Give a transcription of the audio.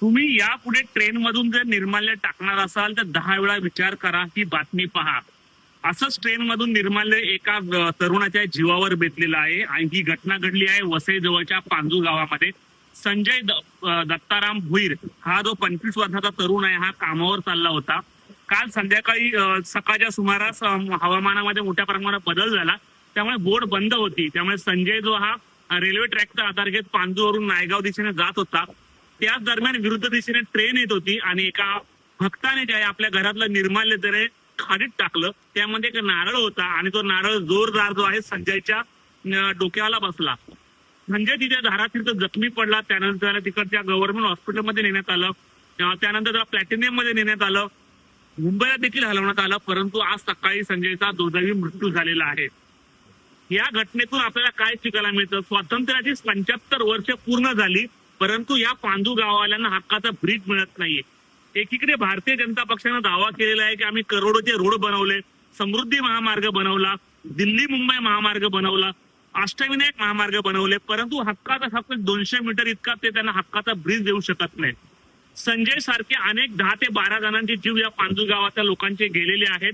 तुम्ही यापुढे ट्रेन मधून जर निर्माल्य टाकणार असाल तर दहा वेळा विचार करा ही बातमी पहा. असंच ट्रेन मधून निर्माल्य एका तरुणाच्या जीवावर बेतलेलं आहे आणि ही घटना घडली आहे वसई जवळच्या पांजू गावामध्ये. संजय दत्ताराम भुईर हा जो पंचवीस वर्षाचा तरुण आहे हा कामावर चालला होता. काल संध्याकाळी सकाळच्या सुमारास हवामानामध्ये मोठ्या प्रमाणात बदल झाला. त्यामुळे बोट बंद होती. त्यामुळे संजय जो हा रेल्वे ट्रॅकचा आधार घेत पांजूवरून नायगाव दिशेने जात होता. त्याच दरम्यान विरुद्ध दिशेने ट्रेन येत होती आणि एका भक्ताने जे आहे आपल्या घरातलं निर्माल्य जरे खाडीत टाकलं त्यामध्ये एक नारळ होता आणि तो नारळ जोरदार जो आहे संजयच्या डोक्याला बसला. संजय तिथे धारात तिथं जखमी पडला त्यानंतर तिकडच्या गव्हर्नमेंट हॉस्पिटलमध्ये नेण्यात आलं. त्यानंतर त्याला प्लॅटिनियममध्ये नेण्यात आलं. मुंबईला देखील हलवण्यात आलं परंतु आज सकाळी संजयचा दुर्दैवी मृत्यू झालेला आहे. या घटनेतून आपल्याला काय शिकायला मिळतं? स्वातंत्र्याची पंच्याहत्तर वर्ष पूर्ण झाली. परंतु या पांडू गाववाल्यांना हक्काचा ब्रिज मिळत नाहीये. एकीकडे भारतीय जनता पक्षानं दावा केलेला आहे की आम्ही करोडोचे रोड बनवले समृद्धी महामार्ग बनवला दिल्ली मुंबई महामार्ग बनवला अष्टविनायक महामार्ग बनवले परंतु हक्काचा फक्त दोनशे मीटर इतका ते त्यांना हक्काचा ब्रिज देऊ शकत नाही. संजय सारखे अनेक दहा ते बारा जणांचे जीव या पांजू गावाच्या लोकांचे गेलेले आहेत.